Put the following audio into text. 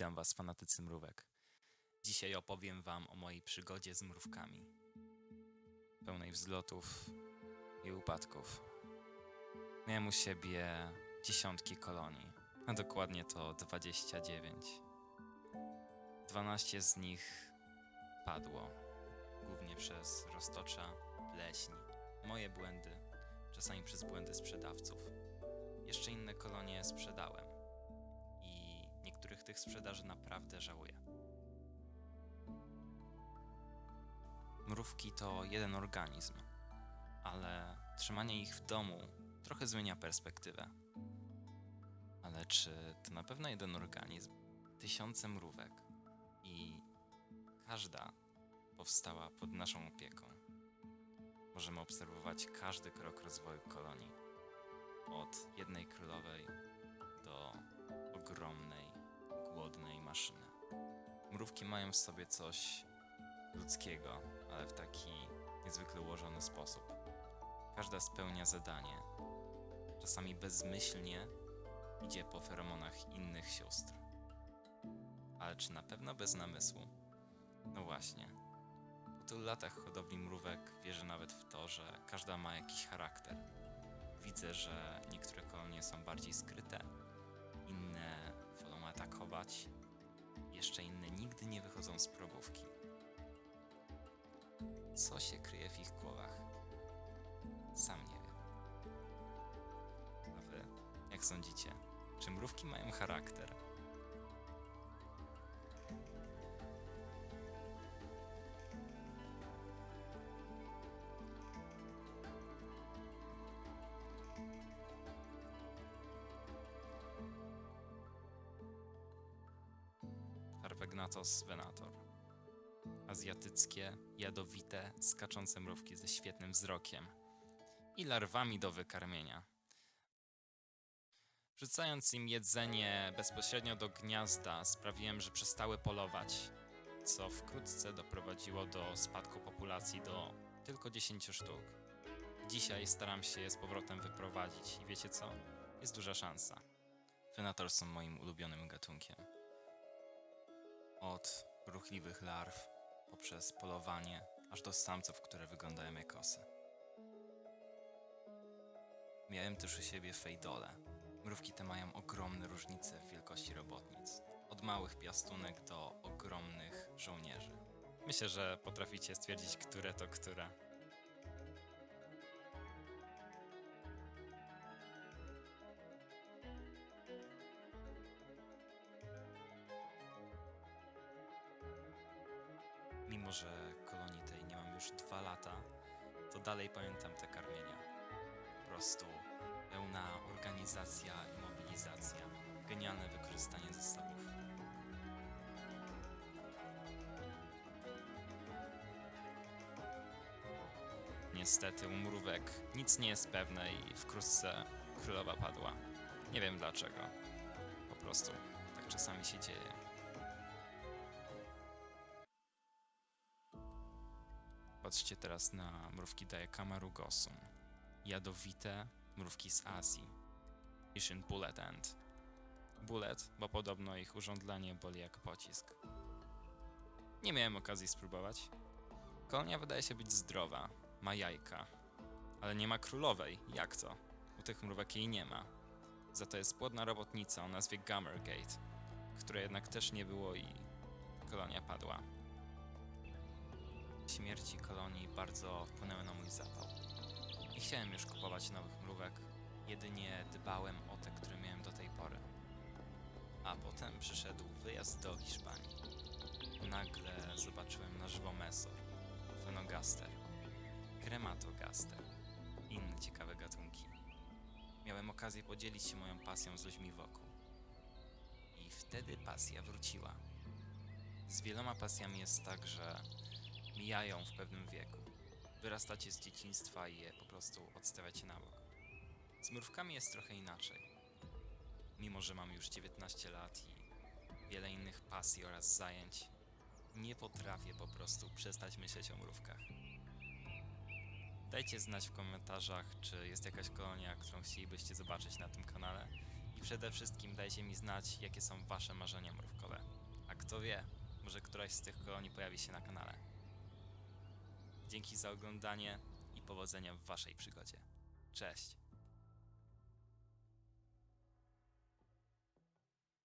Witam Was, fanatycy mrówek. Dzisiaj opowiem Wam o mojej przygodzie z mrówkami. Pełnej wzlotów i upadków. Miałem u siebie dziesiątki kolonii, a dokładnie to 29. 12 z nich padło, głównie przez roztocza, pleśń, moje błędy, czasami przez błędy sprzedawców. Jeszcze inne kolonie sprzedałem tych sprzedaży naprawdę żałuję. Mrówki to jeden organizm, ale trzymanie ich w domu trochę zmienia perspektywę. Ale czy to na pewno jeden organizm? Tysiące mrówek i każda powstała pod naszą opieką. Możemy obserwować każdy krok rozwoju kolonii. Od jednej królowej do ogromnej, głodnej maszyny. Mrówki mają w sobie coś ludzkiego, ale w taki niezwykle ułożony sposób. Każda spełnia zadanie. Czasami bezmyślnie idzie po feromonach innych sióstr. Ale czy na pewno bez namysłu? No właśnie. Po tylu latach hodowli mrówek wierzę nawet w to, że każda ma jakiś charakter. Widzę, że niektóre kolonie są bardziej skryte, inne atakować, jeszcze inne nigdy nie wychodzą z probówki. Co się kryje w ich głowach? Sam nie wiem. A wy, jak sądzicie, czy mrówki mają charakter? Harpegnathos venator. Azjatyckie, jadowite, skaczące mrówki ze świetnym wzrokiem i larwami do wykarmienia. Wrzucając im jedzenie bezpośrednio do gniazda, sprawiłem, że przestały polować, co wkrótce doprowadziło do spadku populacji do tylko 10 sztuk. Dzisiaj staram się je z powrotem wyprowadzić i wiecie co? Jest duża szansa. Venator są moim ulubionym gatunkiem. Od ruchliwych larw, poprzez polowanie, aż do samców, które wyglądają jak osy. Miałem też u siebie fejdole. Mrówki te mają ogromne różnice w wielkości robotnic. Od małych piastunek do ogromnych żołnierzy. Myślę, że potraficie stwierdzić, które to które. Mimo, że kolonii tej nie mam już dwa lata, to dalej pamiętam te karmienia. Po prostu pełna organizacja i mobilizacja. Genialne wykorzystanie zasobów. Niestety u mrówek nic nie jest pewne i wkrótce królowa padła. Nie wiem dlaczego. Po prostu tak czasami się dzieje. Patrzcie teraz na mrówki Dayakama rugosum. Jadowite mrówki z Azji. Ishin Bullet End. Bullet, bo podobno ich urządlenie boli jak pocisk. Nie miałem okazji spróbować. Kolonia wydaje się być zdrowa, ma jajka. Ale nie ma królowej, jak to? U tych mrówek jej nie ma. Za to jest płodna robotnica o nazwie Gummergate, której jednak też nie było i kolonia padła śmierci kolonii bardzo wpłynęły na mój zapał. Nie chciałem już kupować nowych mrówek, jedynie dbałem o te, które miałem do tej pory. A potem przyszedł wyjazd do Hiszpanii. Nagle zobaczyłem na żywo Mesor, Phenogaster, Crematogaster i inne ciekawe gatunki. Miałem okazję podzielić się moją pasją z ludźmi wokół. I wtedy pasja wróciła. Z wieloma pasjami jest tak, że mijają w pewnym wieku. Wyrastacie z dzieciństwa i je po prostu odstawiacie na bok. Z mrówkami jest trochę inaczej. Mimo, że mam już 19 lat i wiele innych pasji oraz zajęć, nie potrafię po prostu przestać myśleć o mrówkach. Dajcie znać w komentarzach, czy jest jakaś kolonia, którą chcielibyście zobaczyć na tym kanale I przede wszystkim dajcie mi znać, jakie są wasze marzenia mrówkowe. A kto wie, może któraś z tych kolonii pojawi się na kanale. Dzięki za oglądanie i powodzenia w waszej przygodzie. Cześć!